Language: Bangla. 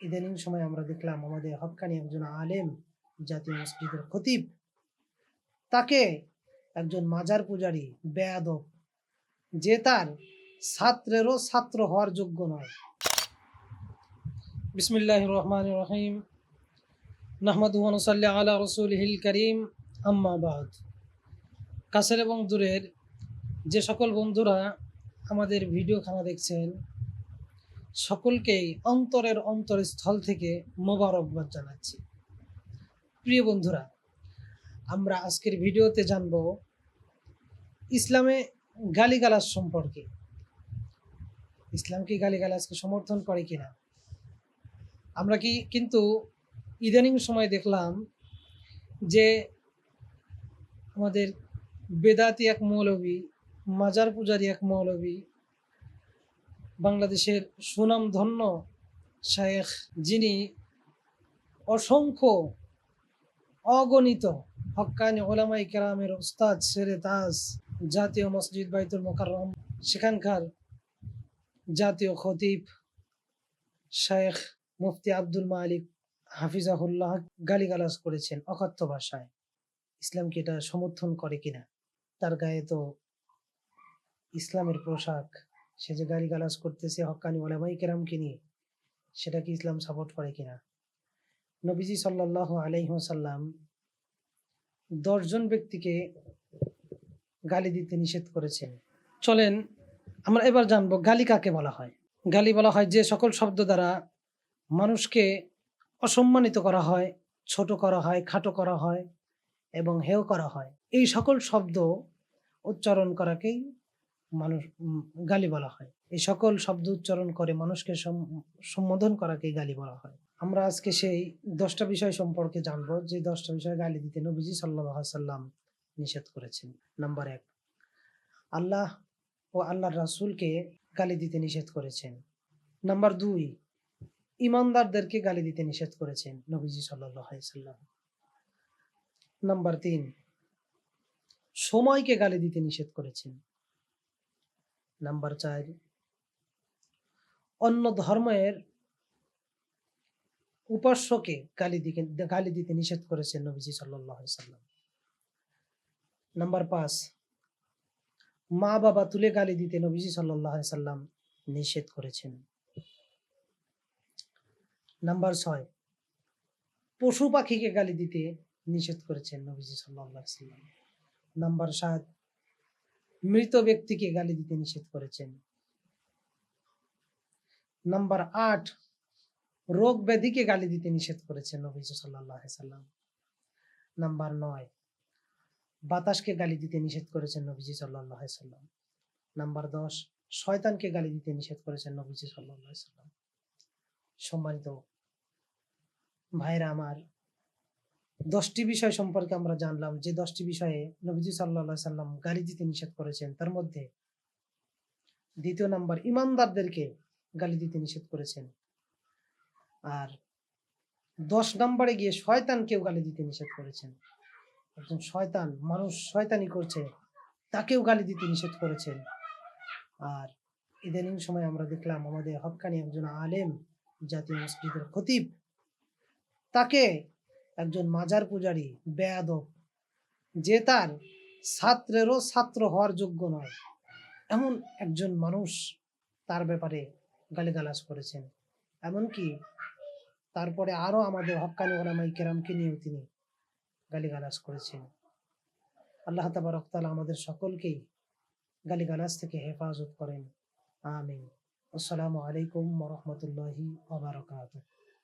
ইদানিং সময় আমরা দেখলাম আমাদের হক্কানি একজন আলেম, জাতীয় মসজিদের খতিব। তাকে একজন মাজার পূজারী বেয়াদব, যে তার ছাত্রেরও ছাত্র হওয়ার যোগ্য নয়। বিসমিল্লাহ রহমান রহিম। নাহমাদ সাল্লাহ আলা রসুলহিল করিম। আম্মাবাদ কাছের এবং দূরের যে সকল বন্ধুরা আমাদের ভিডিও খানা দেখছেন সকলকেই অন্তরের অন্তরস্থল থেকে মোবারকবাদ জানাচ্ছি। প্রিয় বন্ধুরা, আমরা আজকের ভিডিওতে জানব ইসলামে গালিগালাজ সম্পর্কে। ইসলাম কি গালিগালাজকে সমর্থন করে কিনা? আমরা কি কিন্তু ইদানিং সময় দেখলাম যে আমাদের বেদাতি এক মৌলবী, মাজার পূজারি এক মৌলবী বাংলাদেশের সুনামধন্য শায়েখ যিনি অসংখ্য অগণিত হক্কানি ওলামাই কেরামের ওস্তাদ সেরে তাজ জাতীয় মসজিদ বাইতুল মোকাররম, সেখানকার জাতীয় খতিব শায়েখ মুফতি আব্দুল মালিক হাফিজাহুল্লাহ গালিগালাজ করেছেন অকথ্য ভাষায়। ইসলামকে এটা সমর্থন করে কিনা? তার গায়ে তো ইসলামের পোশাক সে যে গালি গালিগালাজ করতেছে হক্কানি ওলামাই কেরামকে নিয়ে, সেটা কি ইসলাম সাপোর্ট করে কিনা? নবীজি সাল্লাহ আলাইসাল্লাম দশজন ব্যক্তিকে গালি দিতে নিষেধ করেছেন। চলেন আমরা এবার জানব গালি কাকে বলা হয়? গালি বলা হয় যে সকল শব্দ দ্বারা মানুষকে অসম্মানিত করা হয়, ছোট করা হয়, খাটো করা হয় এবং হেয় করা হয়। এই সকল শব্দ উচ্চারণ করাকেই মানুষ গালি বলা হয়। এই সকল শব্দ উচ্চারণ করে মানুষকে সম্বোধন করাকে গালি বলা হয়। আমরা আজকে সেই দশটা বিষয় সম্পর্কে জানব, যে দশটা বিষয় গালি দিতে নবীজি সাল্লাহ সাল্লাম নিষেধ করেছেন। নাম্বার এক, আল্লাহ ও আল্লাহর রাসুলকে গালি দিতে নিষেধ করেছেন। নাম্বার দুই, ইমানদারদেরকে গালি দিতে নিষেধ করেছেন নবীজি সাল্লাম নাম্বার তিন, সময়কে গালি দিতে নিষেধ করেছেন। নাম্বার চার। অন্য ধর্মের উপাস্যকে গালি দিকে, গালি দিতে নিষেধ করেছেন নবীজি সাল্লাহ সাল্লাম। নাম্বার পাঁচ, মা বাবা তুলে গালি দিতে নবীজি সাল্লাহ সাল্লাম নিষেধ করেছেন। নাম্বার ছয়, পশু পাখিকে গালি দিতে নিষেধ করেছেন নবীজি সাল্লাহ সাল্লাম। নাম্বার সাত মৃত ব্যক্তিকে গালি দিতে নিষেধ করেছেন। নাম্বার আট, রোগ ব্যাধিকে গালি দিতে নিষেধ করেছেন সাল্লাহ সাল্লাম। নাম্বার নয়, বাতাসকে গালি দিতে নিষেধ করেছেন নবীজি সাল্লাহ সাল্লাম। নাম্বার দশ, শয়তানকে গালি দিতে নিষেধ করেছেন নবীজি সাল্লাহ সাল্লাম। সম্মানিত ভাইরা আমার দশটি বিষয় সম্পর্কে আমরা জানলাম, যে দশটি বিষয়ে নবীজি সাল্লাহ সাল্লাম গালি দিতে নিষেধ করেছেন। তার মধ্যে দ্বিতীয় নাম্বার, ইমানদারদেরকে গালি দিতে নিষেধ করেছেন। আর দশ নম্বরে গিয়ে শয়তানকেও গালি দিতে নিষেধ করেছেন। একজন শয়তান, মানুষ শয়তানি করছে, তাকেও গালি দিতে নিষেধ করেছেন। আর ইদানিং সময় আমরা দেখলাম আমাদের হক্কানি একজন আলেম জাতীয় মসজিদের খতিব, তাকে একজন মাজার পূজারী, বেয়াদব, যে তার ছাত্রেরও ছাত্র হওয়ার যোগ্য নয়। এমন একজন মানুষ তার ব্যাপারে গালিগালাজ করেছেন। এমনকি তারপরে আরও আমাদের হক্কানি ওলামাই কেরামকে নিয়েও তিনি গালিগালাজ করেছেন। আল্লাহ তাবারক তাআলা আমাদের সকলকেই গালিগালাজ থেকে হেফাজত করেন। আমিন। আসসালামু আলাইকুম রাহমাতুল্লাহি ওয়া বারাকাতুহু।